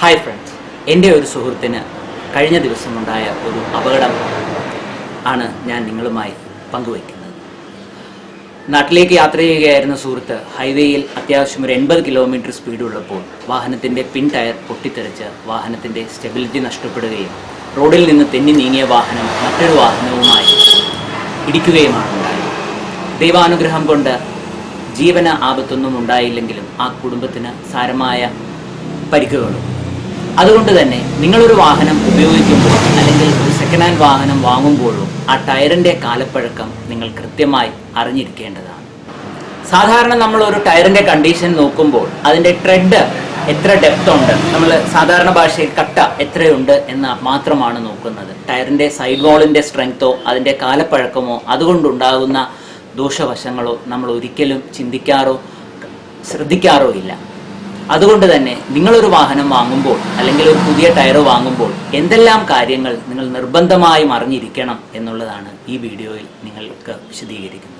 Hi friends എന്റെ ഒരു സുഹൃത്തിന് കഴിഞ്ഞ ദിവസമുണ്ടായ ഒരു അപകടം ആണ് ഞാൻ നിങ്ങളുമായി പങ്കുവയ്ക്കുന്നത്. നാട്ടിലേക്ക് യാത്ര ചെയ്യുകയായിരുന്ന സുഹൃത്ത് ഹൈവേയിൽ അത്യാവശ്യം ഒരു എൺപത് കിലോമീറ്റർ സ്പീഡുള്ളപ്പോൾ വാഹനത്തിന്റെ പിൻ ടയർ പൊട്ടിത്തെറിച്ച് വാഹനത്തിന്റെ സ്റ്റെബിലിറ്റി നഷ്ടപ്പെടുകയും റോഡിൽ നിന്ന് തെന്നി നീങ്ങിയ വാഹനം മറ്റൊരു വാഹനവുമായി ഇടിക്കുകയുമാണ് ഉണ്ടായത് ദൈവാനുഗ്രഹം കൊണ്ട് ജീവന ആപത്തൊന്നും ഉണ്ടായില്ലെങ്കിലും ആ കുടുംബത്തിന് സാരമായ പരിക്കുകളും അതുകൊണ്ട് തന്നെ നിങ്ങളൊരു വാഹനം ഉപയോഗിക്കുമ്പോൾ അല്ലെങ്കിൽ ഒരു സെക്കൻഡ് ഹാൻഡ് വാഹനം വാങ്ങുമ്പോഴും ആ ടയറിന്റെ കാലപ്പഴക്കം നിങ്ങൾ കൃത്യമായി അറിഞ്ഞിരിക്കേണ്ടതാണ്. സാധാരണ നമ്മൾ ഒരു ടയറിന്റെ കണ്ടീഷൻ നോക്കുമ്പോൾ അതിന്റെ ട്രെഡ് എത്ര ഡെപ്ത് ഉണ്ട് നമ്മൾ സാധാരണ ഭാഷയിൽ കട്ട എത്രയുണ്ട് എന്ന് മാത്രമാണ് നോക്കുന്നത്. ടയറിന്റെ സൈഡ് വാളിന്റെ സ്ട്രെങ്തോ അതിന്റെ കാലപ്പഴക്കമോ അതുകൊണ്ടുണ്ടാകുന്ന ദോഷവശങ്ങളോ നമ്മൾ ഒരിക്കലും ചിന്തിക്കാറോ ശ്രദ്ധിക്കാറോ ഇല്ല. അതുകൊണ്ട് തന്നെ നിങ്ങളൊരു വാഹനം വാങ്ങുമ്പോൾ അല്ലെങ്കിൽ ഒരു പുതിയ ടയർ വാങ്ങുമ്പോൾ എന്തെല്ലാം കാര്യങ്ങൾ നിങ്ങൾ നിർബന്ധമായും അറിഞ്ഞിരിക്കണം എന്നുള്ളതാണ് ഈ വീഡിയോയിൽ നിങ്ങൾക്ക് വിശദീകരിക്കുന്നത്.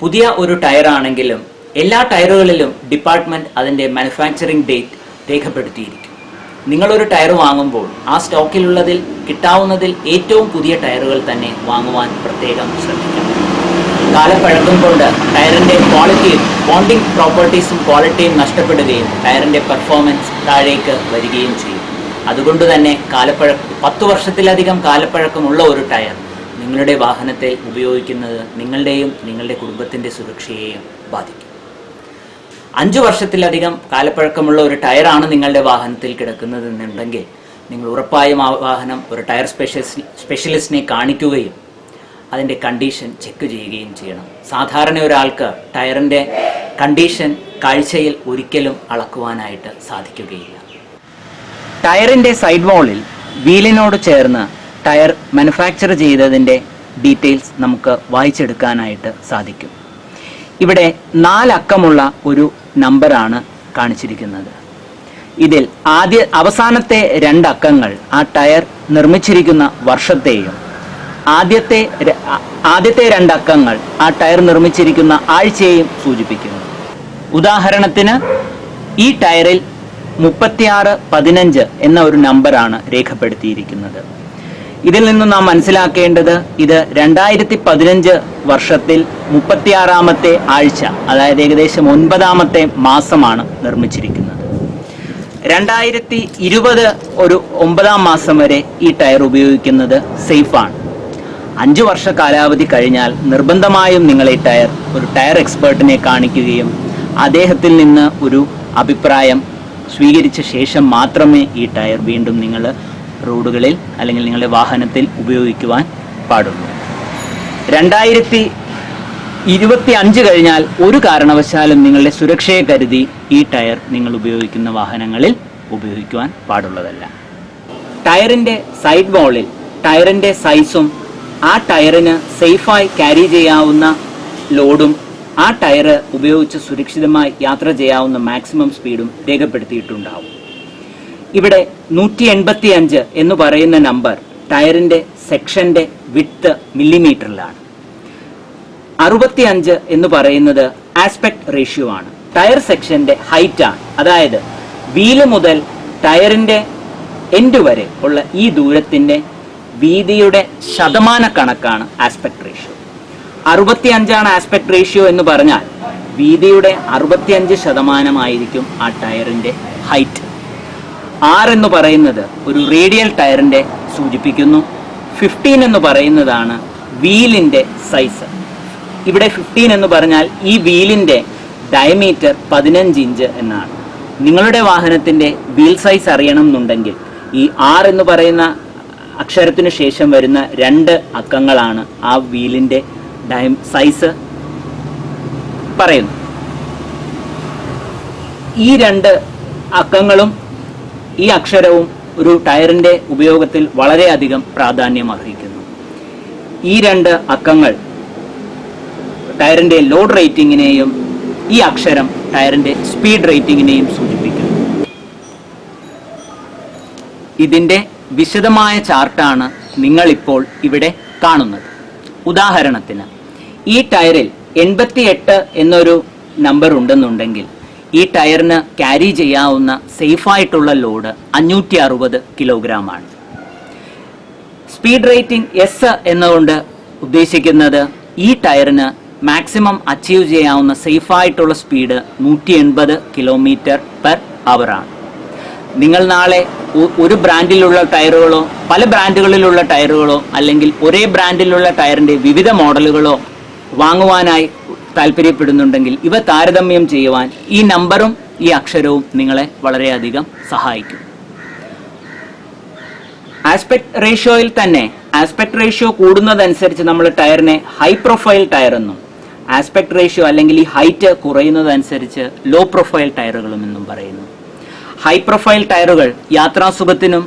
പുതിയ ഒരു ടയർ ആണെങ്കിലും എല്ലാ ടയറുകളിലും ഡിപ്പാർട്ട്മെന്റ് അതിന്റെ മാനുഫാക്ചറിംഗ് ഡേറ്റ് രേഖപ്പെടുത്തിയിരിക്കും. നിങ്ങളൊരു ടയർ വാങ്ങുമ്പോൾ ആ സ്റ്റോക്കിലുള്ളതിൽ കിട്ടാവുന്നതിൽ ഏറ്റവും പുതിയ ടയറുകൾ തന്നെ വാങ്ങുവാൻ പ്രത്യേകം ശ്രദ്ധിക്കണം. കാലപ്പഴക്കം കൊണ്ട് ടയറിന്റെ ക്വാളിറ്റിയും ബോണ്ടിങ് പ്രോപ്പർട്ടീസും ക്വാളിറ്റിയും നഷ്ടപ്പെടുകയും ടയറിന്റെ പെർഫോമൻസ് താഴേക്ക് വരികയും ചെയ്യും. അതുകൊണ്ട് തന്നെ കാലപ്പഴ പത്ത് വർഷത്തിലധികം കാലപ്പഴക്കമുള്ള ഒരു ടയർ നിങ്ങളുടെ വാഹനത്തെ ഉപയോഗിക്കുന്നത് നിങ്ങളുടെയും നിങ്ങളുടെ കുടുംബത്തിന്റെ സുരക്ഷയെയും ബാധിക്കും. അഞ്ച് വർഷത്തിലധികം കാലപ്പഴക്കമുള്ള ഒരു ടയറാണ് നിങ്ങളുടെ വാഹനത്തിൽ കിടക്കുന്നതെന്നുണ്ടെങ്കിൽ നിങ്ങൾ ഉറപ്പായും ആ വാഹനം ഒരു ടയർ സ്പെഷ്യലിസ്റ്റ് സ്പെഷ്യലിസ്റ്റിനെ കാണിക്കുകയും അതിന്റെ കണ്ടീഷൻ ചെക്ക് ചെയ്യുകയും ചെയ്യണം. സാധാരണ ഒരാൾക്ക് ടയറിന്റെ കണ്ടീഷൻ കാഴ്ചയിൽ ഒരിക്കലും അളക്കുവാനായിട്ട് സാധിക്കുകയില്ല. ടയറിന്റെ സൈഡ് വാളിൽ വീലിനോട് ചേർന്ന് ടയർ മാനുഫാക്ചർ ചെയ്തതിന്റെ ഡീറ്റെയിൽസ് നമുക്ക് വായിച്ചെടുക്കാനായിട്ട് സാധിക്കും. ഇവിടെ നാലക്കമുള്ള ഒരു നമ്പറാണ് കാണിച്ചിരിക്കുന്നത്. ഇതിൽ ആദ്യ അവസാനത്തെ രണ്ടക്കങ്ങൾ ആ ടയർ നിർമ്മിച്ചിരിക്കുന്ന വർഷത്തെയും ആദ്യത്തെ ആദ്യത്തെ രണ്ടക്കങ്ങൾ ആ ടയർ നിർമ്മിച്ചിരിക്കുന്ന ആഴ്ചയെയും സൂചിപ്പിക്കുന്നു. ഉദാഹരണത്തിന് ഈ ടയറിൽ മുപ്പത്തിയാറ് പതിനഞ്ച് എന്ന ഒരു നമ്പറാണ് രേഖപ്പെടുത്തിയിരിക്കുന്നത്. ഇതിൽ നിന്നും നാം മനസ്സിലാക്കേണ്ടത് ഇത് രണ്ടായിരത്തി പതിനഞ്ച് വർഷത്തിൽ മുപ്പത്തിയാറാമത്തെ ആഴ്ച അതായത് ഏകദേശം ഒൻപതാമത്തെ മാസമാണ് നിർമ്മിച്ചിരിക്കുന്നത്. രണ്ടായിരത്തി ഇരുപത് ഒരു ഒമ്പതാം മാസം വരെ ഈ ടയർ ഉപയോഗിക്കുന്നത് സേഫാണ്. അഞ്ചു വർഷ കാലാവധി കഴിഞ്ഞാൽ നിർബന്ധമായും നിങ്ങൾ ഈ ടയർ ഒരു ടയർ എക്സ്പേർട്ടിനെ കാണിക്കുകയും അദ്ദേഹത്തിൽ നിന്ന് ഒരു അഭിപ്രായം സ്വീകരിച്ച ശേഷം മാത്രമേ ഈ ടയർ വീണ്ടും നിങ്ങൾ റോഡുകളിൽ അല്ലെങ്കിൽ നിങ്ങളുടെ വാഹനത്തിൽ ഉപയോഗിക്കുവാൻ പാടുള്ളൂ. രണ്ടായിരത്തി ഇരുപത്തി അഞ്ച് കഴിഞ്ഞാൽ ഒരു കാരണവശാലും നിങ്ങളുടെ സുരക്ഷയെ കരുതി ഈ ടയർ നിങ്ങൾ ഉപയോഗിക്കുന്ന വാഹനങ്ങളിൽ ഉപയോഗിക്കുവാൻ പാടുള്ളതല്ല. ടയറിന്റെ സൈഡ് വാളിൽ ടയറിന്റെ സൈസും ആ ടയറിന് സേഫായി ക്യാരി ചെയ്യാവുന്ന ലോഡും ആ ടയർ ഉപയോഗിച്ച് സുരക്ഷിതമായി യാത്ര ചെയ്യാവുന്ന മാക്സിമം സ്പീഡും രേഖപ്പെടുത്തിയിട്ടുണ്ടാവും. ഇവിടെ നൂറ്റി എൺപത്തി അഞ്ച് എന്ന് പറയുന്ന നമ്പർ ടയറിന്റെ സെക്ഷന്റെ വിട്ട് മില്ലിമീറ്ററിലാണ് അറുപത്തി അഞ്ച് എന്ന് പറയുന്നത് ആസ്പെക്ട് റേഷ്യോ ആണ്. ടയർ സെക്ഷന്റെ ഹൈറ്റാണ് അതായത് വീൽ മുതൽ ടയറിന്റെ എൻഡ് വരെ ഉള്ള ഈ ദൂരത്തിന്റെ വീതിയുടെ ശതമാന കണക്കാണ് ആസ്പെക്ട് റേഷ്യോ അറുപത്തി അഞ്ചാണ് ആസ്പെക്ട് റേഷ്യോ എന്ന് പറഞ്ഞാൽ വീതിയുടെ അറുപത്തിയഞ്ച് ശതമാനമായിരിക്കും ആ ടയറിന്റെ ഹൈറ്റ് ആർ എന്ന് പറയുന്നത് ഒരു റേഡിയൽ ടയറിന്റെ സൂചിപ്പിക്കുന്നു. ഫിഫ്റ്റീൻ എന്ന് പറയുന്നതാണ് വീലിന്റെ സൈസ് ഇവിടെ ഫിഫ്റ്റീൻ എന്ന് പറഞ്ഞാൽ ഈ വീലിന്റെ ഡയമീറ്റർ പതിനഞ്ച് ഇഞ്ച് എന്നാണ്. നിങ്ങളുടെ വാഹനത്തിന്റെ വീൽ സൈസ് അറിയണം എന്നുണ്ടെങ്കിൽ ഈ ആർ എന്ന് പറയുന്ന അക്ഷരത്തിനു ശേഷം വരുന്ന രണ്ട് അക്കങ്ങളാണ് ആ വീലിന്റെ ഡൈ സൈസ് പറയുന്നു ഈ രണ്ട് അക്കങ്ങളും ഈ അക്ഷരവും ഒരു ടയറിന്റെ ഉപയോഗത്തിൽ വളരെയധികം പ്രാധാന്യം അർഹിക്കുന്നു. ഈ രണ്ട് അക്കങ്ങൾ ടയറിന്റെ ലോഡ് റേറ്റിങ്ങിനെയും ഈ അക്ഷരം ടയറിന്റെ സ്പീഡ് റേറ്റിങ്ങിനെയും സൂചിപ്പിക്കുന്നു. ഇതിന്റെ വിശദമായ ചാർട്ടാണ് നിങ്ങളിപ്പോൾ ഇവിടെ കാണുന്നത്. ഉദാഹരണത്തിന് ഈ ടയറിൽ എൺപത്തി എട്ട് എന്നൊരു നമ്പർ ഉണ്ടെന്നുണ്ടെങ്കിൽ ഈ ടയറിന് ക്യാരി ചെയ്യാവുന്ന സേഫായിട്ടുള്ള ലോഡ് അഞ്ഞൂറ്റി അറുപത് കിലോഗ്രാം ആണ് സ്പീഡ് റേറ്റിംഗ് എസ് എന്നുകൊണ്ട് ഉദ്ദേശിക്കുന്നത് ഈ ടയറിന് മാക്സിമം അച്ചീവ് ചെയ്യാവുന്ന സേഫായിട്ടുള്ള സ്പീഡ് നൂറ്റി എൺപത് കിലോമീറ്റർ പെർ ആണ് നിങ്ങൾ നാളെ ഒരു ബ്രാൻഡിലുള്ള ടയറുകളോ പല ബ്രാൻഡുകളിലുള്ള ടയറുകളോ അല്ലെങ്കിൽ ഒരേ ബ്രാൻഡിലുള്ള ടയറിന്റെ വിവിധ മോഡലുകളോ വാങ്ങുവാനായി താല്പര്യപ്പെടുന്നുണ്ടെങ്കിൽ ഇവ താരതമ്യം ചെയ്യുവാൻ ഈ നമ്പറും ഈ അക്ഷരവും നിങ്ങളെ വളരെയധികം സഹായിക്കും. ആസ്പെക്ട് റേഷ്യോയിൽ തന്നെ ആസ്പെക്ട് റേഷ്യോ കൂടുന്നതനുസരിച്ച് നമ്മൾ ടയറിനെ ഹൈ പ്രൊഫൈൽ ടയർ എന്നും ആസ്പെക്ട് റേഷ്യോ അല്ലെങ്കിൽ ഈ ഹൈറ്റ് കുറയുന്നതനുസരിച്ച് ലോ പ്രൊഫൈൽ ടയറുകളും എന്നും പറയുന്നു. ഹൈ പ്രൊഫൈൽ ടയറുകൾ യാത്രാസുഖത്തിനും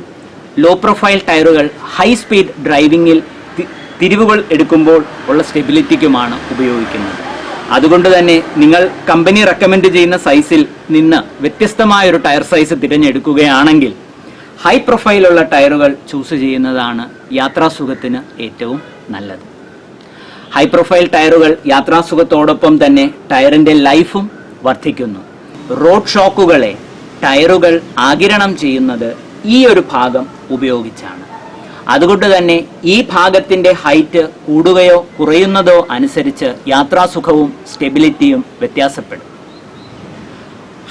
ലോ പ്രൊഫൈൽ ടയറുകൾ ഹൈ സ്പീഡ് ഡ്രൈവിംഗിൽ തിരിവുകൾ എടുക്കുമ്പോൾ ഉള്ള സ്റ്റെബിലിറ്റിക്കുമാണ് ഉപയോഗിക്കുന്നത്. അതുകൊണ്ട് തന്നെ നിങ്ങൾ കമ്പനി റെക്കമെൻഡ് ചെയ്യുന്ന സൈസിൽ നിന്ന് വ്യത്യസ്തമായ ഒരു ടയർ സൈസ് തിരഞ്ഞെടുക്കുകയാണെങ്കിൽ ഹൈ പ്രൊഫൈലുള്ള ടയറുകൾ ചൂസ് ചെയ്യുന്നതാണ് യാത്രാസുഖത്തിന് ഏറ്റവും നല്ലത്. ഹൈ പ്രൊഫൈൽ ടയറുകൾ യാത്രാസുഖത്തോടൊപ്പം തന്നെ ടയറിന്റെ ലൈഫും വർദ്ധിക്കുന്നു. റോഡ് ഷോക്കുകളെ ടയറുകൾ ആകിരണം ചെയ്യുന്നത് ഈ ഒരു ഭാഗം ഉപയോഗിച്ചാണ്. അതുകൊണ്ട് തന്നെ ഈ ഭാഗത്തിന്റെ ഹൈറ്റ് കൂടുകയോ കുറയുന്നതോ അനുസരിച്ച് യാത്രാസുഖവും സ്റ്റെബിലിറ്റിയും വ്യത്യാസപ്പെടും.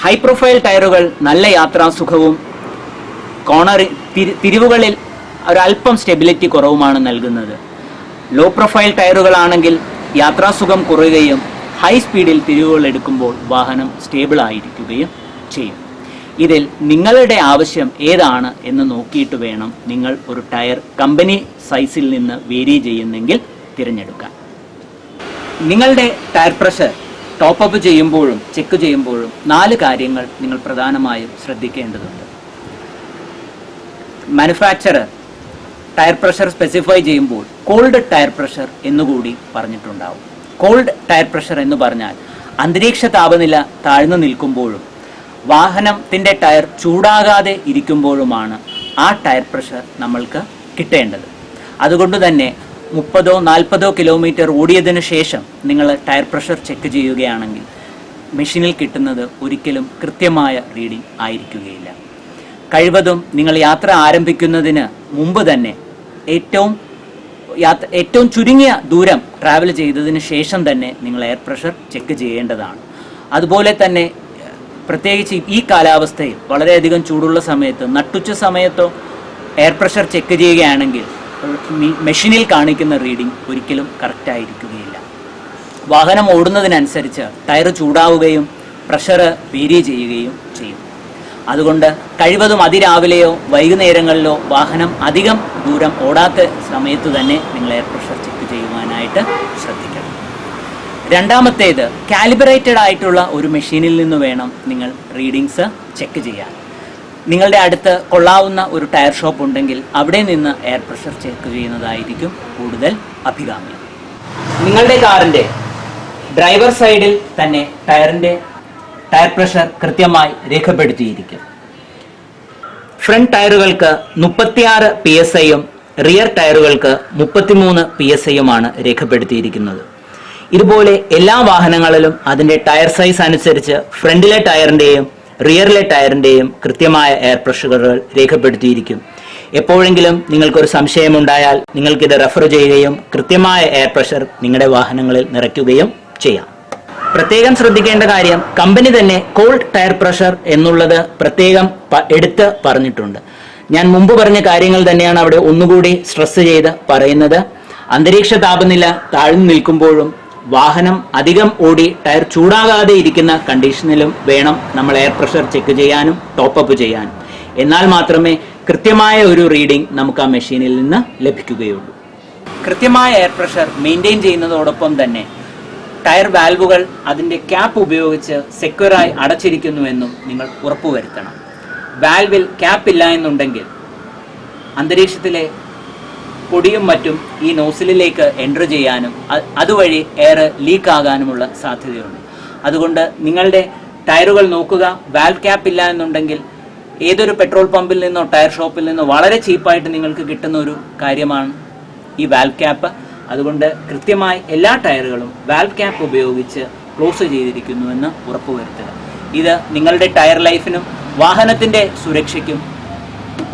ഹൈ പ്രൊഫൈൽ ടയറുകൾ നല്ല യാത്രാസുഖവും കോണറി തിരി- തിരിവുകളിൽ ഒരല്പം സ്റ്റെബിലിറ്റി കുറവുമാണ് നൽകുന്നത്. ലോ പ്രൊഫൈൽ ടയറുകളാണെങ്കിൽ യാത്രാസുഖം കുറയുകയും ഹൈ സ്പീഡിൽ തിരിവുകൾ എടുക്കുമ്പോൾ വാഹനം സ്റ്റേബിൾ ആയിരിക്കുകയും ചെയ്യും. ഇതിൽ നിങ്ങളുടെ ആവശ്യം ഏതാണ് എന്ന് നോക്കിയിട്ട് വേണം നിങ്ങൾ ഒരു ടയർ കമ്പനി സൈസിൽ നിന്ന് വേരി ചെയ്യുന്നെങ്കിൽ തിരഞ്ഞെടുക്കാൻ. നിങ്ങളുടെ ടയർ പ്രഷർ ടോപ്പ് അപ്പ് ചെയ്യുമ്പോഴും ചെക്ക് ചെയ്യുമ്പോഴും നാല് കാര്യങ്ങൾ നിങ്ങൾ പ്രധാനമായും ശ്രദ്ധിക്കേണ്ടതുണ്ട്. മാനുഫാക്ചറർ ടയർ പ്രഷർ സ്പെസിഫൈ ചെയ്യുമ്പോൾ കോൾഡ് ടയർ പ്രഷർ എന്നുകൂടി പറഞ്ഞിട്ടുണ്ടാവും. കോൾഡ് ടയർ പ്രഷർ എന്ന് പറഞ്ഞാൽ അന്തരീക്ഷ താപനില താഴ്ന്നു നിൽക്കുമ്പോഴും വാഹനത്തിന്റെ ടയർ ചൂടാകാതെ ഇരിക്കുമ്പോഴുമാണ് ആ ടയർ പ്രഷർ നമ്മൾക്ക് കിട്ടേണ്ടത്. അതുകൊണ്ട് തന്നെ മുപ്പതോ നാൽപ്പതോ കിലോമീറ്റർ ഓടിയതിന് ശേഷം നിങ്ങൾ ടയർ പ്രഷർ ചെക്ക് ചെയ്യുകയാണെങ്കിൽ മെഷീനിൽ കിട്ടുന്നത് ഒരിക്കലും കൃത്യമായ റീഡിംഗ് ആയിരിക്കുകയില്ല. കഴിവതും നിങ്ങൾ യാത്ര ആരംഭിക്കുന്നതിന് മുമ്പ് തന്നെ ഏറ്റവും യാത്ര ഏറ്റവും ചുരുങ്ങിയ ദൂരം ട്രാവൽ ചെയ്തതിന് ശേഷം തന്നെ നിങ്ങൾ എയർ പ്രഷർ ചെക്ക് ചെയ്യേണ്ടതാണ്. അതുപോലെ തന്നെ പ്രത്യേകിച്ച് ഈ കാലാവസ്ഥയിൽ വളരെയധികം ചൂടുള്ള സമയത്ത് നട്ടുച്ച സമയത്തോ എയർ പ്രഷർ ചെക്ക് ചെയ്യുകയാണെങ്കിൽ മെഷീനിൽ കാണിക്കുന്ന റീഡിംഗ് ഒരിക്കലും കറക്റ്റ് ആയിരിക്കുകയില്ല. വാഹനം ഓടുന്നതിനനുസരിച്ച് ടയർ ചൂടാവുകയും പ്രഷർ വേരി ചെയ്യുകയും ചെയ്യും. അതുകൊണ്ട് കഴിവതും അതിരാവിലെയോ വൈകുന്നേരങ്ങളിലോ വാഹനം അധികം ദൂരം ഓടാത്ത സമയത്ത് തന്നെ നിങ്ങൾ എയർ പ്രഷർ ചെക്ക് ചെയ്യുവാനായിട്ട് ശ്രദ്ധിക്കണം. രണ്ടാമത്തേത് കാലിബറേറ്റഡ് ആയിട്ടുള്ള ഒരു മെഷീനിൽ നിന്ന് വേണം നിങ്ങൾ റീഡിങ്സ് ചെക്ക് ചെയ്യാൻ. നിങ്ങളുടെ അടുത്ത് കൊള്ളാവുന്ന ഒരു ടയർ ഷോപ്പ് ഉണ്ടെങ്കിൽ അവിടെ നിന്ന് എയർ പ്രഷർ ചെക്ക് ചെയ്യുന്നതായിരിക്കും കൂടുതൽ അഭികാമ്യം. നിങ്ങളുടെ കാറിന്റെ ഡ്രൈവർ സൈഡിൽ തന്നെ ടയറിന്റെ ടയർ പ്രഷർ കൃത്യമായി രേഖപ്പെടുത്തിയിരിക്കും. ഫ്രണ്ട് ടയറുകൾക്ക് മുപ്പത്തിയാറ് പി എസ് ഐയും റിയർ ടയറുകൾക്ക് മുപ്പത്തിമൂന്ന് പി എസ് ഐയുമാണ് രേഖപ്പെടുത്തിയിരിക്കുന്നത്. ഇതുപോലെ എല്ലാ വാഹനങ്ങളിലും അതിന്റെ ടയർ സൈസ് അനുസരിച്ച് ഫ്രണ്ടിലെ ടയറിന്റെയും റിയറിലെ ടയറിന്റെയും കൃത്യമായ എയർ പ്രഷറുകൾ രേഖപ്പെടുത്തിയിരിക്കും. എപ്പോഴെങ്കിലും നിങ്ങൾക്കൊരു സംശയമുണ്ടായാൽ നിങ്ങൾക്കിത് റെഫർ ചെയ്യുകയും കൃത്യമായ എയർ പ്രഷർ നിങ്ങളുടെ വാഹനങ്ങളിൽ നിറയ്ക്കുകയും ചെയ്യാം. പ്രത്യേകം ശ്രദ്ധിക്കേണ്ട കാര്യം കമ്പനി തന്നെ കോൾഡ് ടയർ പ്രഷർ എന്നുള്ളത് പ്രത്യേകം എടുത്ത് പറഞ്ഞിട്ടുണ്ട്. ഞാൻ മുമ്പ് പറഞ്ഞ കാര്യങ്ങൾ തന്നെയാണ് അവിടെ ഒന്നുകൂടി സ്ട്രെസ് ചെയ്ത് പറയുന്നത്. അന്തരീക്ഷ താപനില താഴ്ന്നു നിൽക്കുമ്പോഴും വാഹനം അധികം ഓടി ടയർ ചൂടാകാതെ ഇരിക്കുന്ന കണ്ടീഷനിലും വേണം നമ്മൾ എയർ പ്രഷർ ചെക്ക് ചെയ്യാനും ടോപ്പ് അപ്പ് ചെയ്യാനും. എന്നാൽ മാത്രമേ കൃത്യമായ ഒരു റീഡിംഗ് നമുക്ക് ആ മെഷീനിൽ നിന്ന് ലഭിക്കുകയുള്ളൂ. കൃത്യമായ എയർ പ്രഷർ മെയിന്റെയിൻ ചെയ്യുന്നതോടൊപ്പം തന്നെ ടയർ വാൽവുകൾ അതിന്റെ ക്യാപ്പ് ഉപയോഗിച്ച് സെക്യൂറായി അടച്ചിരിക്കുന്നുവെന്നും നിങ്ങൾ ഉറപ്പുവരുത്തണം. വാൽവിൽ ക്യാപ്പ് ഇല്ല എന്നുണ്ടെങ്കിൽ അന്തരീക്ഷത്തിലെ പൊടിയും മറ്റും ഈ നോസിലിലേക്ക് എന്റർ ചെയ്യാനും അതുവഴി എയർ ലീക്ക് ആകാനുമുള്ള സാധ്യതയുണ്ട്. അതുകൊണ്ട് നിങ്ങളുടെ ടയറുകൾ നോക്കുക. വാൽ ക്യാപ്പ് ഇല്ല എന്നുണ്ടെങ്കിൽ ഏതൊരു പെട്രോൾ പമ്പിൽ നിന്നോ ടയർ ഷോപ്പിൽ നിന്നോ വളരെ ചീപ്പായിട്ട് നിങ്ങൾക്ക് കിട്ടുന്ന ഒരു കാര്യമാണ് ഈ വാൽ ക്യാപ്പ് അതുകൊണ്ട് കൃത്യമായി എല്ലാ ടയറുകളും വാൽ ക്യാപ്പ് ഉപയോഗിച്ച് ക്ലോസ് ചെയ്തിരിക്കുന്നുവെന്ന് ഉറപ്പുവരുത്തുക. ഇത് നിങ്ങളുടെ ടയർ ലൈഫിനും വാഹനത്തിന്റെ സുരക്ഷയ്ക്കും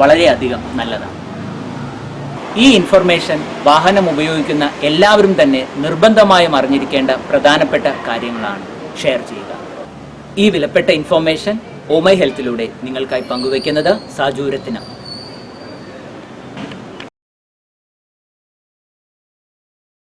വളരെയധികം നല്ലതാണ്. ഈ ഇൻഫർമേഷൻ വാഹനം ഉപയോഗിക്കുന്ന എല്ലാവരും തന്നെ നിർബന്ധമായും അറിഞ്ഞിരിക്കേണ്ട പ്രധാനപ്പെട്ട കാര്യങ്ങളാണ്. ഷെയർ ചെയ്യുക. ഈ വിലപ്പെട്ട ഇൻഫോർമേഷൻ ഓമൈ ഹെൽത്തിലൂടെ നിങ്ങൾക്കായി പങ്കുവയ്ക്കുന്നത് സാജൂരത്തിനാണ്